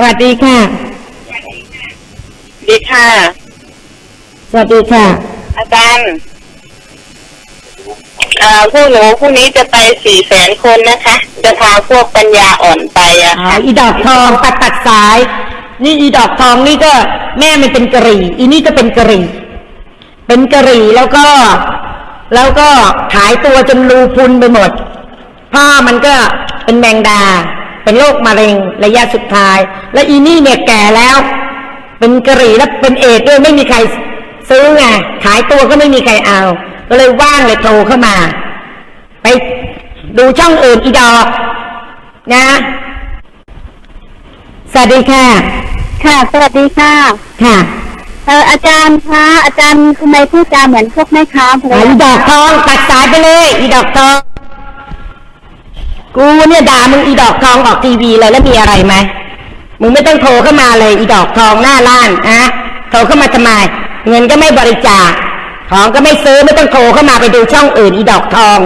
สวัสดีค่ะ ดีค่ะ สวัสดีค่ะ อาจารย์เอ่อพวกหนูพรุ่งนี้จะไปสี่แสนคนนะคะ จะพาพวกปัญญาอ่อนไปอะอ๋อค่ะอีดอกทองตัดตัดสาย นี่อีดอกทองนี่ก็แม่มันเป็นกะหรี่ อีนี่ก็เป็นกะหรี่ เป็นกะหรี่แล้วก็ แล้วก็ขายตัวจนรูพุนไปหมด พ่อมันก็เป็นแมงดา เป็นโรคมะเร็งระยะสุดท้าย และอีนี่เนี่ยแก่แล้ว เป็นกะหรี่แล้วเป็นเอดส์ด้วยไม่มีใครซื้อไงขายตัวก็ไม่มีใครเอา ก็เลยว่างเลยโทรเข้ามา ไปดูช่องอื่นอีดอกนะสวัสดีค่ะ ค่ะ สวัสดีค่ะ ค่ะเอออาจารย์คะอาจารย์ทำไมพูดจาเหมือนพวกแม่ค้าเลอ๋อยอีดอกทองตัดสายไปเลย อีดอกทอง กูเนี่ยด่ามึงอีดอกทองออกทีวีเลยแล้วมีอะไรไหมมึงไม่ต้องโทรเข้ามาเลยอีดอกทองหน้าล้านอะโทรเข้ามาทำไม เงินก็ไม่บริจาคของก็ไม่ซื้อไม่ต้องโทรเข้ามาไปดูช่องอื่นอีดอกทอง